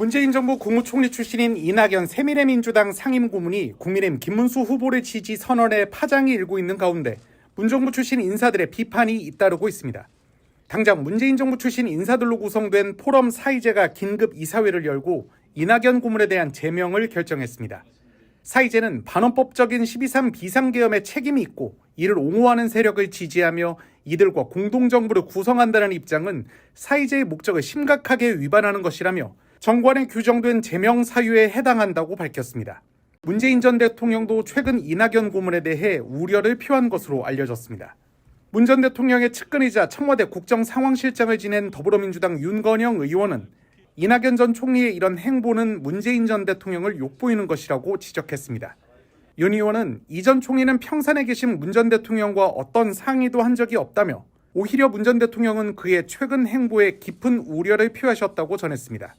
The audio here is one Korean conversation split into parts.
문재인 정부 국무총리 출신인 이낙연 새미래 민주당 상임 고문이 국민의힘 김문수 후보를 지지 선언에 파장이 일고 있는 가운데 문 정부 출신 인사들의 비판이 잇따르고 있습니다. 당장 문재인 정부 출신 인사들로 구성된 포럼 사이제가 긴급 이사회를 열고 이낙연 고문에 대한 제명을 결정했습니다. 사이제는 반헌법적인 12.3 비상계엄에 책임이 있고 이를 옹호하는 세력을 지지하며 이들과 공동정부를 구성한다는 입장은 사이제의 목적을 심각하게 위반하는 것이라며 정관에 규정된 제명 사유에 해당한다고 밝혔습니다. 문재인 전 대통령도 최근 이낙연 고문에 대해 우려를 표한 것으로 알려졌습니다. 문 전 대통령의 측근이자 청와대 국정상황실장을 지낸 더불어민주당 윤건영 의원은 이낙연 전 총리의 이런 행보는 문재인 전 대통령을 욕보이는 것이라고 지적했습니다. 윤 의원은 이 전 총리는 평산에 계신 문 전 대통령과 어떤 상의도 한 적이 없다며 오히려 문 전 대통령은 그의 최근 행보에 깊은 우려를 표하셨다고 전했습니다.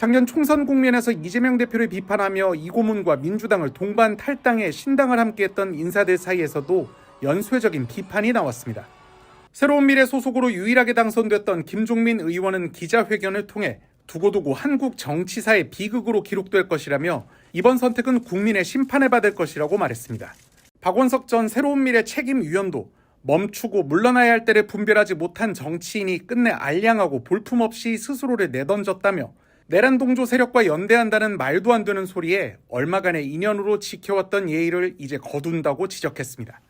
작년 총선 국면에서 이재명 대표를 비판하며 이 고문과 민주당을 동반 탈당해 신당을 함께했던 인사들 사이에서도 연쇄적인 비판이 나왔습니다. 새로운 미래 소속으로 유일하게 당선됐던 김종민 의원은 기자회견을 통해 두고두고 한국 정치사의 비극으로 기록될 것이라며 이번 선택은 국민의 심판을 받을 것이라고 말했습니다. 박원석 전 새로운 미래 책임위원도 멈추고 물러나야 할 때를 분별하지 못한 정치인이 끝내 알량하고 볼품없이 스스로를 내던졌다며 내란 동조 세력과 연대한다는 말도 안 되는 소리에 얼마간의 인연으로 지켜왔던 예의를 이제 거둔다고 지적했습니다.